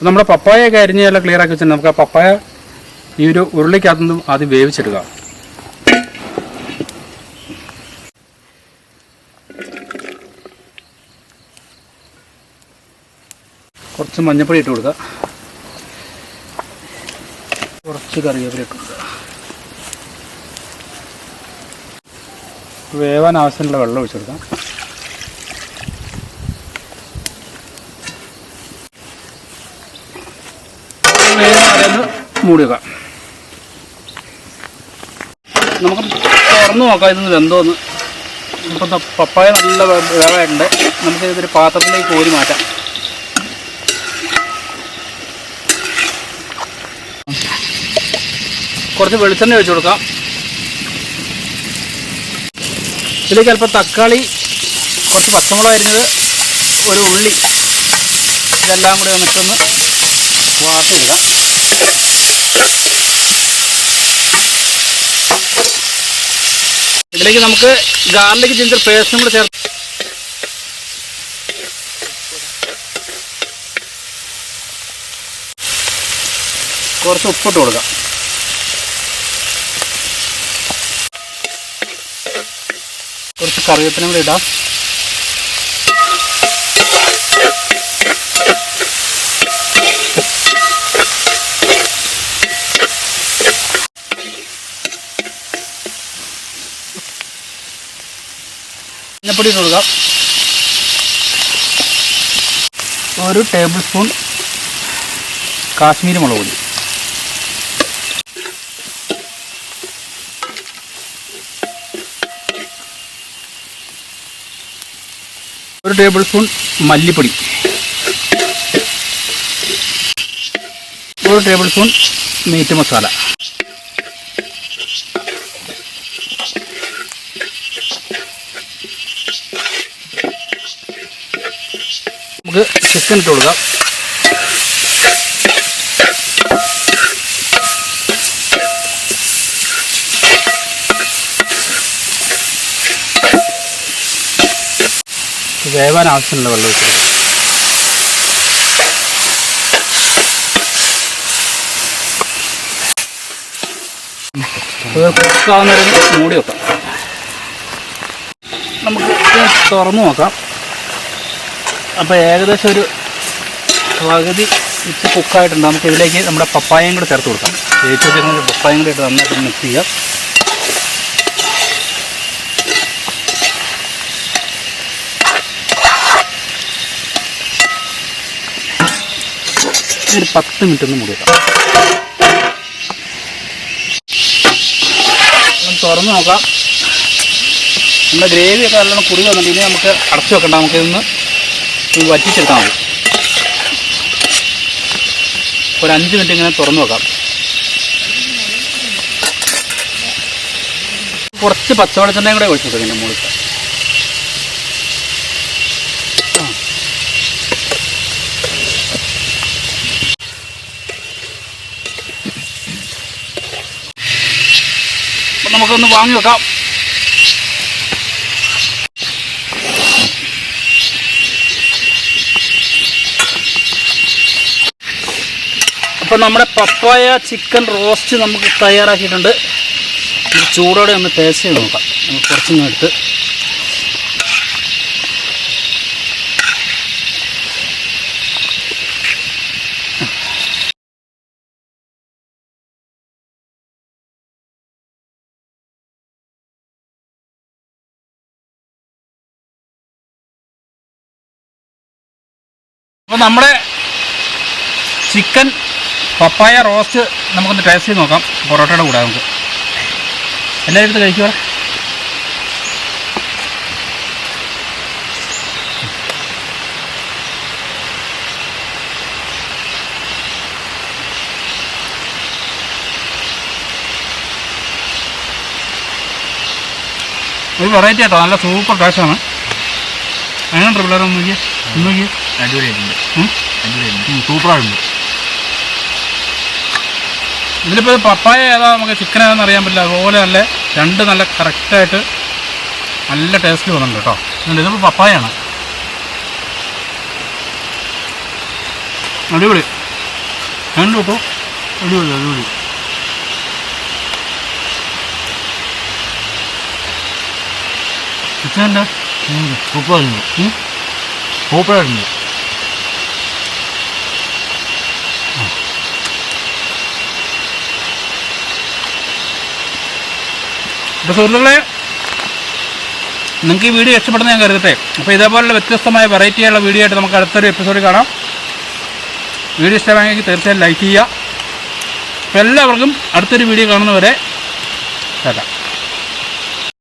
നമ്മുടെ പപ്പായൊക്കെ അരിഞ്ഞ് ക്ലിയർ ആക്കി വെച്ചിട്ടുണ്ട്. നമുക്ക് ആ പപ്പായ ഈ ഒരു ഉരുളിക്കകത്തുനിന്നും ആദ്യം വേവിച്ചെടുക്കാം. കുറച്ച് മഞ്ഞപ്പൊടി ഇട്ട് കൊടുക്കുക കുറച്ച് കറിവേപ്പില വേവാൻ ആവശ്യമുള്ള വെള്ളം ഒഴിച്ചു കൊടുക്കാം. വേഗം മൂടി വെക്കാം. നമുക്ക് തുറന്നു നോക്കാം ഇതൊന്ന് വെന്തോന്ന്. ഇപ്പം പപ്പായ നല്ല വേവായിട്ടുണ്ട്. നമുക്ക് ഇതൊരു പാത്രത്തിലേക്ക് കോരി മാറ്റാം. കുറച്ച് വെളിച്ചെണ്ണ ഒഴിച്ചു കൊടുക്കാം. ഇതിലേക്ക് അല്പം തക്കാളി കുറച്ച് പച്ചമുളക് അരിഞ്ഞത് ഒരു ഉള്ളി ഇതെല്ലാം കൂടി നമുക്കൊന്ന് വാട്ടിയിടാം ഇതിലേക്ക് നമുക്ക് ഗാർലിക് ജിഞ്ചർ പേസ്റ്റും കൂടെ ചേർത്ത് കുറച്ച് ഉപ്പിട്ട് കൊടുക്കാം. കുറച്ച് കറിവേപ്പിനും കൂടി ഇടാം. മഞ്ഞപ്പൊടി കൊടുക്കാം. ഒരു ടേബിൾ സ്പൂൺ കാശ്മീരി മുളക് പൊടി. ഒരു ടേബിൾ സ്പൂൺ മല്ലിപ്പൊടി. ഒരു ടേബിൾ സ്പൂൺ മീറ്റ് മസാല. നമുക്ക് ചിക്കൻ ഇട്ട് കൊടുക്കാം. വേവാൻ ആവശ്യമുള്ള വെള്ളം ഒഴിച്ചു കുക്കാവുന്നവരും മൂടി വെക്കാം. നമുക്ക് തുറന്നു നോക്കാം. അപ്പോൾ ഏകദേശം ഒരു പകുതി ഇച്ച് കുക്കായിട്ടുണ്ട്. നമുക്ക് ഇതിലേക്ക് നമ്മുടെ പപ്പായയും കൂടെ ചേർത്ത് കൊടുക്കാം. ചേച്ചി വെച്ചിരുന്ന പപ്പായയും കൂടെ ഇട്ട് നന്നായിട്ട് മിക്സ് ചെയ്യാം. ഒരു പത്ത് മിനിറ്റ് ഒന്ന് മൂടി വെക്കാം. തുറന്ന് നോക്കാം. നമ്മുടെ ഗ്രേവി ഒക്കെ നല്ലോണം കുറി വന്നിട്ട് ഇനി നമുക്ക് അടച്ചു വെക്കണ്ട. നമുക്ക് ഇതൊന്ന് ഇത് വറ്റിച്ചെടുത്താൽ മതി. ഒരു അഞ്ച് മിനിറ്റ് ഇങ്ങനെ തുറന്നു വെക്കാം കുറച്ച് പച്ചവെളിച്ചെണ്ണയും കൂടെ ഒഴിച്ചു കൊടുക്കാം മുകളിൽ. അപ്പം നമുക്കൊന്ന് വാങ്ങി വെക്കാം. അപ്പം നമ്മുടെ പപ്പായ ചിക്കൻ റോസ്റ്റ് നമുക്ക് തയ്യാറാക്കിയിട്ടുണ്ട്. ചൂടോടെ ഒന്ന് ടേസ്റ്റ് ചെയ്ത് നോക്കാം. നമുക്ക് കുറച്ചൊന്നും എടുത്ത് അപ്പോൾ നമ്മുടെ ചിക്കൻ പപ്പായ റോസ്റ്റ് നമുക്കൊന്ന് ടേസ്റ്റ് ചെയ്ത് നോക്കാം. പൊറോട്ടയുടെ കൂടെ നമുക്ക്. എല്ലാവരും എടുത്ത് കഴിക്കുക ഒരു വെറൈറ്റി ആട്ടോ. നല്ല സൂപ്പർ ടേസ്റ്റാണ് അങ്ങനെ പിള്ളേരെ ഒന്ന് നോക്കിയേ? ഒന്ന് നോക്കിയേ? അടിപൊളിയായിട്ടുണ്ട്? അടിപൊളിയായിട്ടുണ്ട്. സൂപ്പറായിട്ടുണ്ട്. ഇതിലിപ്പോൾ പപ്പായ ഏതാ നമുക്ക് ചിക്കൻ ഏതാണെന്ന് അറിയാൻ പറ്റില്ല. അതുപോലെ നല്ല രണ്ട് നല്ല കറക്റ്റായിട്ട് നല്ല ടേസ്റ്റ് വന്നിട്ടുണ്ട് കേട്ടോ. ഇതിപ്പോ ഇതിപ്പോൾ പപ്പായാണ്. അടിപൊളി. രണ്ട് കേട്ടോ അടിപൊളി അടിപൊളി. ചിക്കന്റെ സൂപ്പറായിട്ടുണ്ട്. സൂപ്പറായിരുന്നു അപ്പോൾ സുഹൃത്തുക്കളെ നിങ്ങൾക്ക് ഈ വീഡിയോ ഇഷ്ടപ്പെടുന്ന ഞാൻ കരുതട്ടെ. അപ്പോൾ ഇതേപോലുള്ള വ്യത്യസ്തമായ വെറൈറ്റിയുള്ള വീഡിയോ ആയിട്ട് നമുക്ക് അടുത്തൊരു എപ്പിസോഡ് കാണാം. വീഡിയോ ഇഷ്ടമായെങ്കിൽ തീർച്ചയായും ലൈക്ക് ചെയ്യുക. അപ്പോൾ എല്ലാവർക്കും അടുത്തൊരു വീഡിയോ കാണുന്നവരെ കേട്ടാം